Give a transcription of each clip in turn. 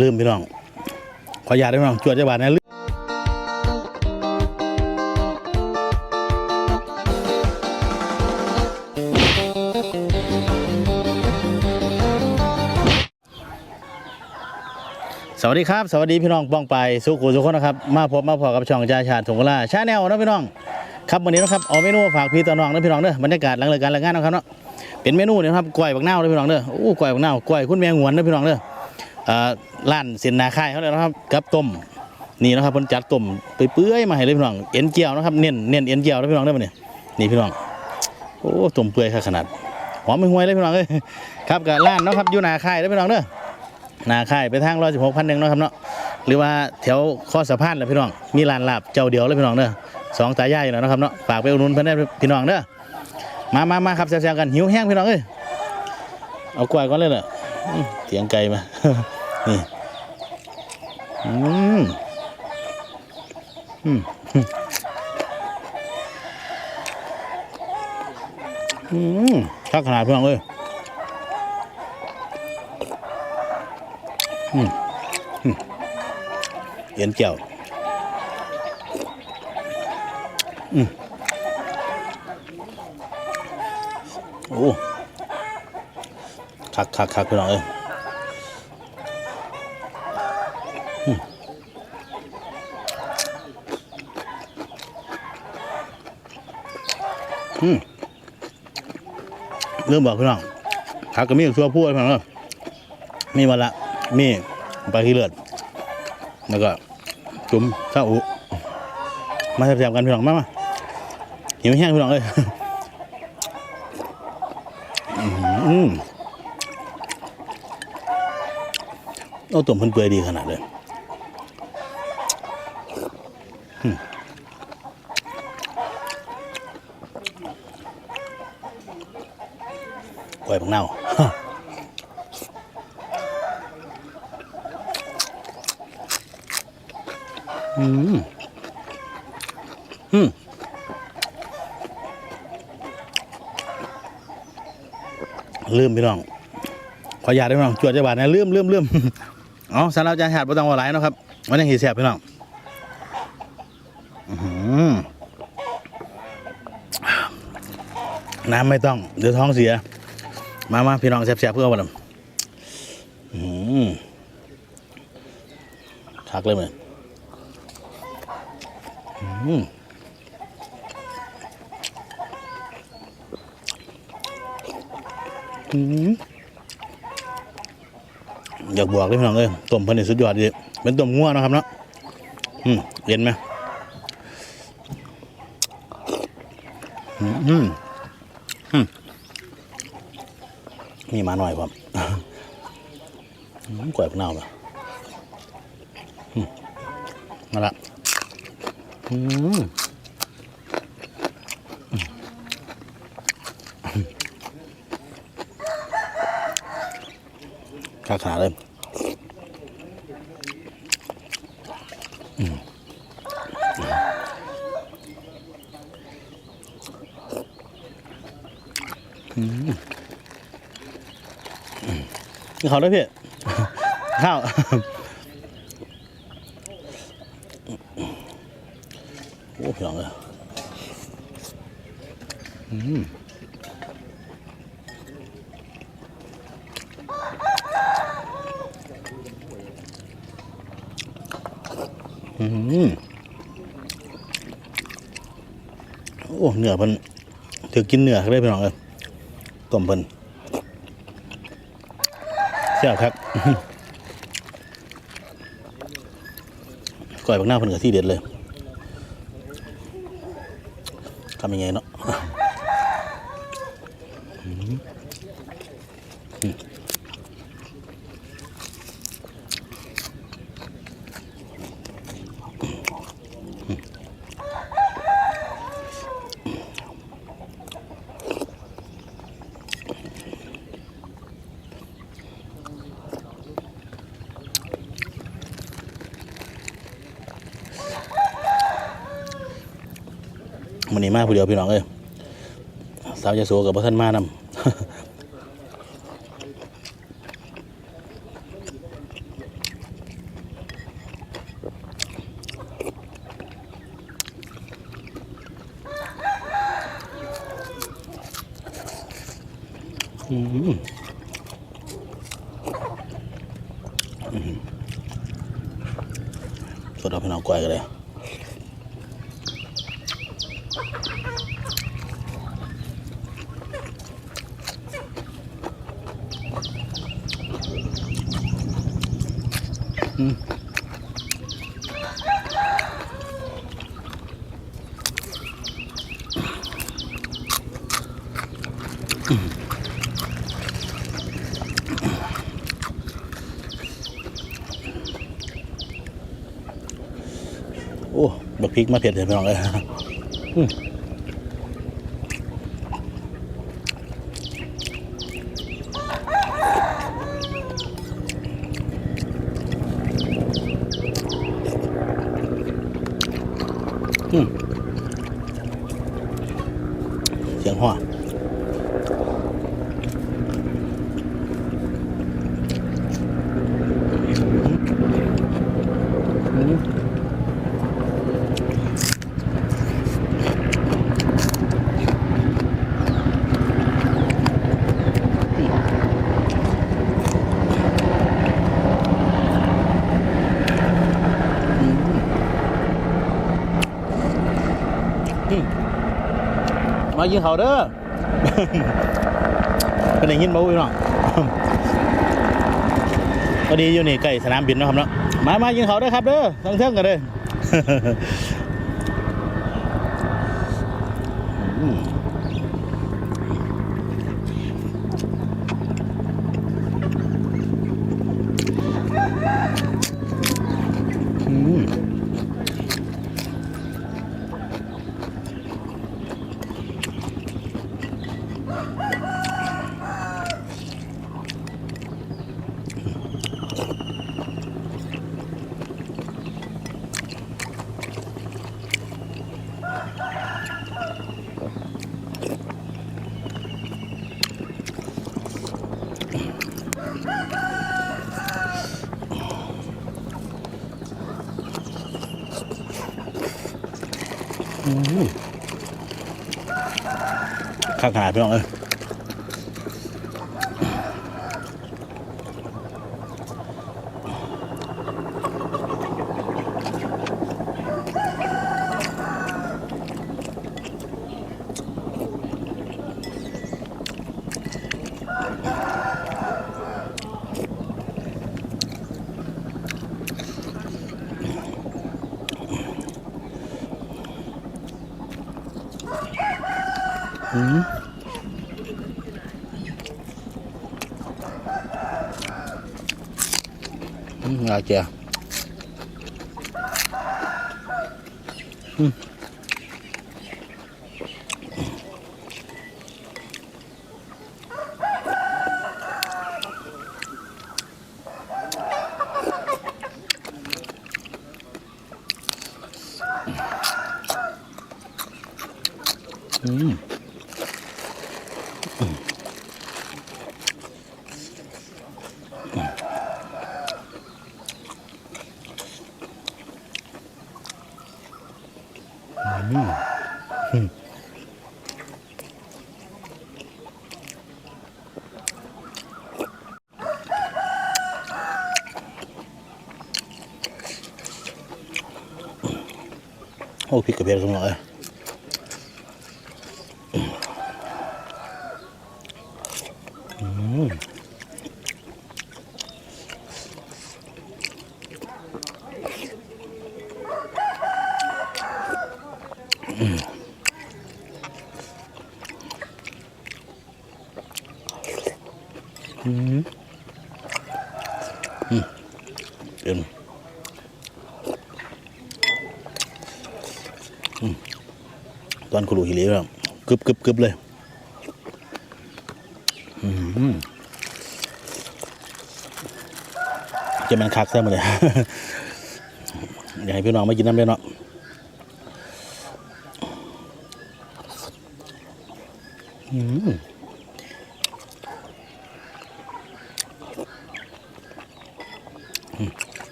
ลืมพี่น้อง ขออนุญาตด้วยพี่น้องจวดจังหวัดนะลืมสวัสดีครับ สวัสดีพี่น้องป้องไปสุขุทุกคนนะครับ มาพบมาพอกับช่องจ่าชาติถงกลาชาแนลนะพี่น้อง ครับวันนี้นะครับเอาเมนูฝากพี่ต่อน้องนะพี่น้องเด้อบรรยากาศหลังเลิกการรายงานนะครับเนาะเป็นเมนูเนี่ยนะครับกล้วยบักนาวนะพี่น้องเด้อโอ้กล้วยบักนาวกล้วยคุณแมงหวนนะพี่น้องเด้ออ่า ร้านเส้นนาค่ายเขาเลยนะครับกับต้มนี่นะครับเพิ่นจัดต้มไปเปื่อยมาให้เลยพี่น้องเอ็นเจียวนะครับเน้นเน้นเอ็นเจียวนะพี่น้องเด้อบัดนี้นี่พี่น้องโอ้ต้มเปื่อยขนาดหอมไม่ห่วยเลยพี่น้องเอ้ยครับกับร้านนะครับอยู่นาค่ายนะพี่น้องเด้อนาค่ายไปทางร้อยสิบหกพันหนึ่งเนะครับเนาะหรือว่าแถวข้อสะพานแหละพี่น้องมีร้านลาบเจ้าเดียวเลยพี่น้องเด้อสองตายายอยู่แล้วนะครับเนาะฝากไปอุดหนุนเพื่อนได้พี่น้องเด้อมามามาครับแซวๆกันหิวแห้งพี่น้องเอ้ยเอากล้วยก่อนเลยเหรออื้อเสียงไก่มา นี่ อืม อืม อืมชักขนาดเพี่องเอ้ยอืมอืมเย็นเจียวอืมโอ้คักคักคักพี่น้องเอ้ยอืมอืม เริ่มบอกพี่น้องคักก็มีชัวพูดพี่น้องมีมาละมีปลาขี้เลือดแล้วก็จุ่มซาอุมาแซ่บๆกันพี่น้องมามาหิวแห้งพี่น้องเอ้ยอืมเอาตุ่มเพิ่นเปื่อยดีขนาดเลยอืมกล้ วยบังเน่าอืม อืมลืมพี่น้อง ขออนุญาตด้วยพี่น้อง จวดจังหวัดนะลืมลืมลืมอ๋อสำหรับจานชาติบ่ต้องว่าหลนะครับมันยังหีแสบพี่น้องน้ำไม่ต้อง เดี๋ยวท้องเสีย มามาพี่น้องแสบๆเพื่อวันนั้นอืมทักเลยมือนอืมอืมอยากบอกเลยพี่น้องเอ้ยต้มเพันนี่สุดยอดดีเป็นต้มงัวนะครับเนาะอืมเย็นไหมอืมอืม มีหมาหน่อยครับอืมกล้วยพวกเน่าป่ะอืมมาละอืมข้าขาเลยอืม กินข้าด้วยพี่ข้าวโอ้พี่น้องเลยอืมอืมโอ้เนื้อเพิ่นถือกินเนื้อเลยพี่น้องเอ้ยต้มเพิ่น เสียบครับก่อยบักหน้าเพิ่นกับที่เด็ดเลยทำยังไงเนาะ มากผู้เดียวพี่น้องเอ้ยสาวจะโสกับพระท่านมานำอืมสดเอาพี่น้องก้อยกันเลย โอ้บักพริกมาเผ็ดเลยพี่น้องเลยอืมอืมเสียงหัวอืม มายิงเขาเด้อเป็นอย่างยินบ่พี่น้องพอดีอยู่นี่ใกล้สนามบินนะครับเนาะมามายิงเขาเด้อครับเด้อทั้งเทิงกันเด้อ ข้างขนาดพี่น้องเอ้ย อืมอืมง โอ้พริกกระเทียมสมเลยอืมอืมอืม เอ็มตอนคุรูฮิริแบบกึบกึบกึบเลยจะมันคักซะมาเลยอยากให้พี่น้องมากินน้ำเลยเนาะอืม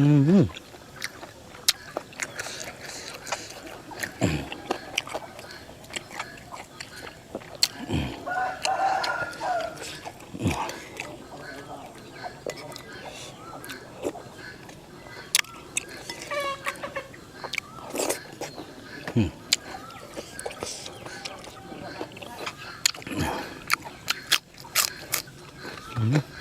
음. Mm-hmm.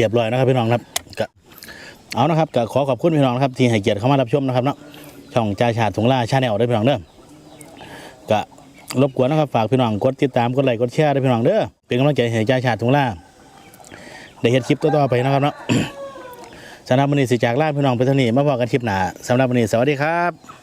รียบร้อยนะครับพี่น้องครับก็เอานะครับก็ขอขอบคุณพี่น้องนะครับที่ให้เกียรติเข้ามารับชมนะครับเนาะช่องจ่าชาติถุงล่าชาแนลด้วยพี่น้องเด้อก็รบกวนนะครับฝากพี่น้องกดติดตามกดไลค์กดแชร์ด้วยพี่น้องเด้อเป็นกำลังใจให้จ่าชาติถุงล่าได้เห็นคลิปต่อๆไปนะครับเนาะสำหรับวันนี้สิจากลาพี่น้องไปเท่านี้มาพอกันคลิปหน้าสำหรับวันนี้สวัสดีครับ